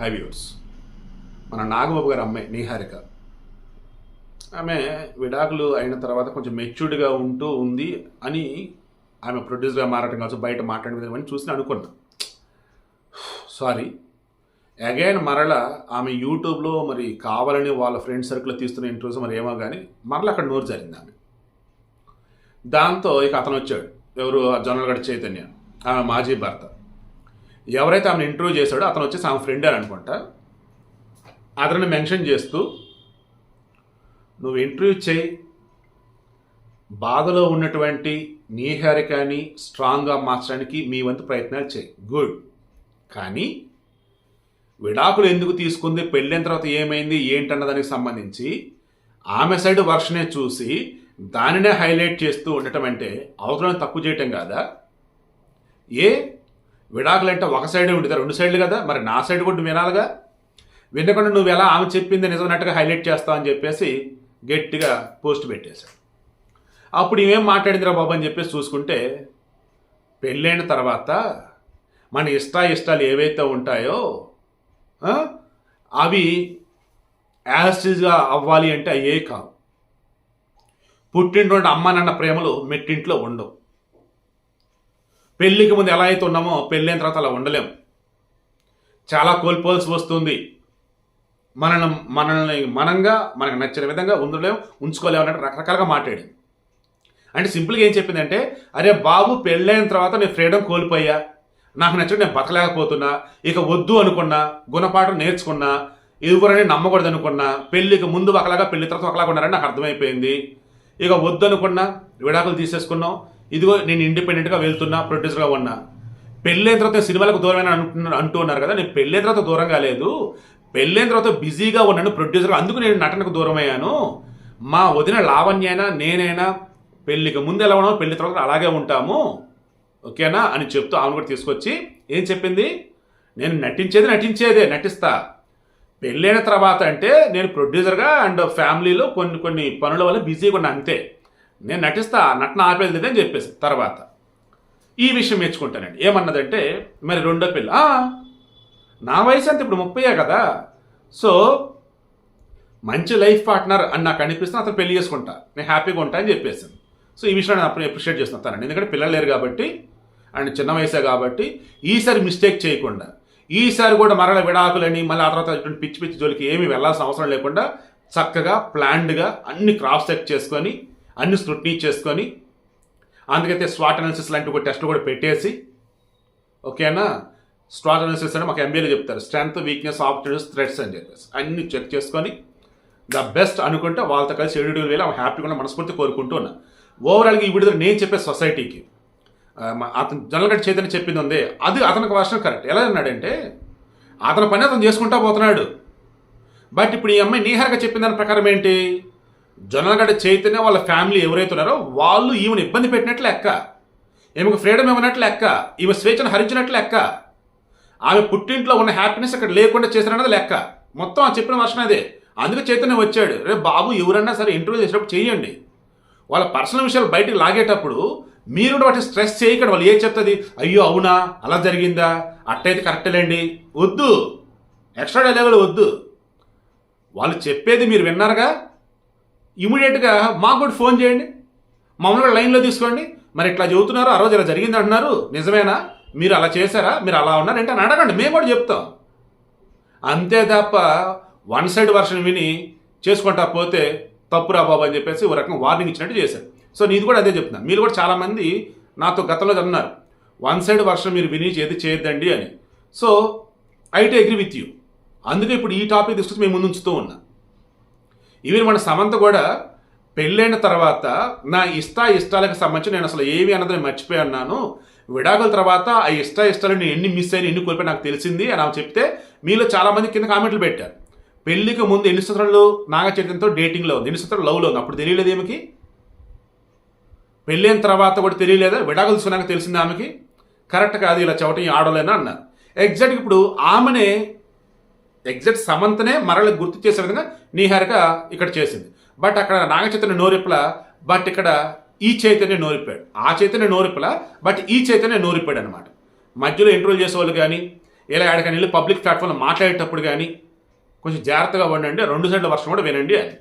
హైవ్యూర్స్ మన నాగబాబు గారి అమ్మాయి నీహారిక. ఆమె విడాకులు అయిన తర్వాత కొంచెం మెచ్యూర్డ్గా ఉంటూ ఉంది అని ఆమె ప్రొడ్యూసర్గా మారటం కావచ్చు బయట మాట్లాడడం అని చూసి అనుకున్నా. సారీ. అగైన్ మరల ఆమె యూట్యూబ్లో మరి కావాలని వాళ్ళ ఫ్రెండ్ సర్కిల్ తీస్తున్న ఇంటర్వ్యూస్ మరి ఏమో కానీ మరల అక్కడ నోరు జరిగింది ఆమె. దాంతో ఇక అతను వచ్చాడు. ఎవరు? జొన్నలగడ్డ చైతన్య. ఆమె మాజీ భర్త. ఎవరైతే ఆమెను ఇంటర్వ్యూ చేశాడో అతను వచ్చేసి ఆమె ఫ్రెండ్ అని అనుకుంటా. అతను మెన్షన్ చేస్తూ నువ్వు ఇంటర్వ్యూ చేయి. బాధలో ఉన్నటువంటి నీహారికని స్ట్రాంగ్గా మార్చడానికి మీ వంతు ప్రయత్నాలు చేయి. గుడ్. కానీ విడాకులు ఎందుకు తీసుకుంది? పెళ్ళిన తర్వాత ఏమైంది? ఏంటన్న దానికి సంబంధించి ఆమె సైడ్ వర్షనే చూసి దానినే హైలైట్ చేస్తూ ఉండటం అంటే అవసరం తక్కువ చేయటం కాదా? ఏ? విడాకులు అంటే ఒక సైడే ఉంటుంది రెండు సైడ్లు కదా? మరి నా సైడ్ కూడా వినాలిగా? వినకుండా నువ్వు ఎలా ఆమె చెప్పింది నిజమైనట్టుగా హైలైట్ చేస్తావు అని చెప్పేసి గట్టిగా పోస్ట్ పెట్టేశాడు. అప్పుడు ఇవేం మాట్లాడిందిరా బాబు అని చెప్పేసి చూసుకుంటే పెళ్ళైన తర్వాత మన ఇష్ట ఇష్టాలు ఏవైతే ఉంటాయో అవి యాసిడ్గా అవ్వాలి అంటే అయ్యే కావు. పుట్టినటువంటి అమ్మ నాన్న ప్రేమలు మెట్టింట్లో ఉండవు. పెళ్ళికి ముందు ఎలా అయితే ఉన్నామో పెళ్ళైన తర్వాత అలా ఉండలేం. చాలా కోల్పోవాల్సి వస్తుంది. మనల్ని మనల్ని మనంగా మనకు నచ్చిన విధంగా ఉండలేం ఉంచుకోలేము అన్నట్టు రకరకాలుగా మాట్లాడింది. అంటే సింపుల్గా ఏం చెప్పిందంటే అరే బాబు పెళ్ళైన తర్వాత నేను ఫ్రీడమ్ కోల్పోయా. నాకు నచ్చిన నేను బతకలేకపోతున్నా. ఇక వద్దు అనుకున్నా గుణపాఠం నేర్చుకున్నా ఎవరని నమ్మకూడదు అనుకున్నా పెళ్ళికి ముందు ఒకలాగా పెళ్ళి తర్వాత ఒకలాగా ఉన్నారని నాకు అర్థమైపోయింది. ఇక వద్దు అనుకున్నా విడాకులు తీసేసుకున్నాం. ఇదిగో నేను ఇండిపెండెంట్గా వెళ్తున్నా ప్రొడ్యూసర్గా ఉన్నా. పెళ్ళైన తర్వాత సినిమాలకు దూరమైన అంటున్నారు అంటూ ఉన్నారు కదా నేను పెళ్ళైన తర్వాత దూరం కాలేదు. పెళ్ళైన తర్వాత బిజీగా ఉన్నాను ప్రొడ్యూసర్గా అందుకు నేను నటనకు దూరం అయ్యాను మా వదిన లావణ్య అయినా నేనైనా పెళ్ళికి ముందు ఎలా ఉన్నామో పెళ్ళి తర్వాత అలాగే ఉంటాము. ఓకేనా? అని చెప్తూ ఆమెను కూడా తీసుకొచ్చి ఏం చెప్పింది? నేను నటించేది నటించేదే నటిస్తా. పెళ్ళైన తర్వాత అంటే నేను ప్రొడ్యూసర్గా అండ్ ఫ్యామిలీలో కొన్ని కొన్ని పనుల వల్ల బిజీగా ఉన్నా అంతే. నేను నటిస్తా నటన ఆపేది లేదని చెప్పేసి తర్వాత. ఈ విషయం మెచ్చుకుంటానండి ఏమన్నదంటే మరి రెండో పిల్ల నా వయసు అంత ఇప్పుడు ముప్పై కదా. సో మంచి లైఫ్ పార్ట్నర్ అని నాకు అనిపిస్తే అతను పెళ్ళి చేసుకుంటా. నేను హ్యాపీగా ఉంటా అని చెప్పేసాను సో ఈ విషయాన్ని అప్పుడు అప్రిషియేట్ చేస్తున్నాను ఎందుకంటే పిల్లలు లేరు కాబట్టి అండ్ చిన్న వయసే కాబట్టి ఈసారి మిస్టేక్ చేయకుండా ఈసారి కూడా మరల విడాకులని మళ్ళీ ఆ తర్వాత ఇటువంటి పిచ్చి పిచ్చి జోలికి ఏమీ వెళ్ళాల్సిన అవసరం లేకుండా చక్కగా ప్లాన్డ్గా అన్ని క్రాస్ చెక్ చేసుకొని అన్ని స్క్రూట్నీ చేసుకొని అందుకైతే స్వాట్ అనాలిసిస్ లాంటి ఒక టెస్ట్ కూడా పెట్టేసి ఓకేనా స్వాట్ అనాలిసిస్ అంటే మాకు ఎంబీఏలో చెప్తారు. స్ట్రెంత్ వీక్నెస్ ఆపర్చునిటీస్ థ్రెడ్స్ అని చెప్పేసి. అన్ని చెక్ చేసుకొని ద బెస్ట్ అనుకుంటే వాళ్ళతో కలిసి షెడ్యూల్ వేలు ఆమె హ్యాపీగా ఉన్న మనస్ఫూర్తి కోరుకుంటూ ఉన్నా. ఓవరాల్గా ఈ విడుదల నేను చెప్పే సొసైటీకి అతను జనరల్గడ్డ చైతన్య చెప్పింది ఉంది. అది అతనికి వర్షం కరెక్ట్ ఎలా అన్నాడంటే అతని పని అతను చేసుకుంటా పోతున్నాడు. బట్ ఇప్పుడు ఈ అమ్మాయి నీహారిగా చెప్పిన దాని ప్రకారం ఏంటి? జొన్నలగడ్డ చైతన్య వాళ్ళ ఫ్యామిలీ ఎవరైతే ఉన్నారో వాళ్ళు ఈమెను ఇబ్బంది పెట్టినట్లు లెక్క. ఈమెకు ఫ్రీడమ్ ఇవ్వనట్లు లెక్క. ఈమె స్వేచ్ఛను హరించినట్లు లెక్క. ఆమె పుట్టింట్లో ఉన్న హ్యాపీనెస్ అక్కడ లేకుండా చేశారన్నది లెక్క. మొత్తం ఆ చెప్పిన వర్షం అదే. అందుకే చైతన్య వచ్చాడు. రే బాబు ఎవరన్నా సరే ఇంటర్వ్యూ చేసేటప్పుడు చేయండి వాళ్ళ పర్సనల్ విషయాలు బయటకు లాగేటప్పుడు మీరు కూడా వాటిని స్ట్రెస్ చేయకండి. వాళ్ళు ఏం చెప్తుంది? అయ్యో అవునా? అలా జరిగిందా? అట్టయితే కరెక్టేలేండి వద్దు. ఎక్స్ట్రా డైలాగులు వద్దు. వాళ్ళు చెప్పేది మీరు విన్నారుగా? ఇమీడియట్గా మాకు కూడా ఫోన్ చేయండి. మమ్మల్ని కూడా లైన్లో తీసుకోండి. మరి ఇట్లా చెబుతున్నారు ఆ రోజు ఇలా జరిగింది అంటున్నారు. నిజమేనా? మీరు అలా చేశారా? మీరు అలా ఉన్నారంటే అని అడగండి. మేము కూడా చెప్తాం. అంతే తప్ప వన్ సైడ్ వర్షన్ విని చేసుకుంటా పోతే తప్పురా బాబు అని చెప్పేసి ఒక రకంగా వార్నింగ్ ఇచ్చినట్టు చేశారు. సో నీది కూడా అదే చెప్తున్నాను మీరు కూడా చాలామంది నాతో గతంలో అన్నారు. వన్ సైడ్ వర్షన్ మీరు విని ఏది చేయొద్దండి అని. So I too agree with you. అందుకే ఇప్పుడు ఈ టాపిక్ తీసుకొచ్చి మేము ముందు ఉంచుతూ ఉన్నా. ఈవెన్ మన సమంత కూడా పెళ్ళైన తర్వాత నా ఇష్ట ఇష్టాలకు సంబంధించి నేను అసలు ఏవి అన్నది నేను మర్చిపోయి అన్నాను. విడాకుల తర్వాత ఆ ఇష్ట ఇష్టాలు నేను ఎన్ని మిస్ అయినా ఎన్ని కోల్పోయి నాకు తెలిసింది అని ఆమె చెప్తే మీలో చాలా మంది కింద కామెంట్లు పెట్టారు. పెళ్ళికి ముందు ఎన్ని సంవత్సరాలు నాగ చైతన్యంతో డేటింగ్లో ఉంది? ఎన్ని సంవత్సరాలు లవ్లో ఉంది? అప్పుడు తెలియలేదు ఏమికి పెళ్ళైన తర్వాత కూడా తెలియలేదా? విడాకులు తీసుకున్నాక తెలిసింది ఆమెకి? కరెక్ట్ కాదు ఇలా చెవటం ఆడలేనా అన్నారు. ఎగ్జాక్ట్ ఇప్పుడు ఆమెనే ఎగ్జాక్ట్ సమంతనే మరల గుర్తు చేసే విధంగా నీహారిక ఇక్కడ చేసింది. బట్ అక్కడ నాగచైతన్య నోరిప్పల బట్ ఇక్కడ ఈ చైతన్య నోరిప్పాడు. ఆ చైతన్య నోరిప్పల బట్ ఈ చైతన్య నోరిప్పాడు అనమాట మధ్యలో ఇంటర్వ్యూ చేసేవాళ్ళు కానీ ఇలా ఎక్కడికైనా వెళ్ళి పబ్లిక్ ప్లాట్ఫామ్లో మాట్లాడేటప్పుడు కానీ కొంచెం జాగ్రత్తగా ఉండండి. రెండు సెంట్ల వర్షం కూడా వినండి అది.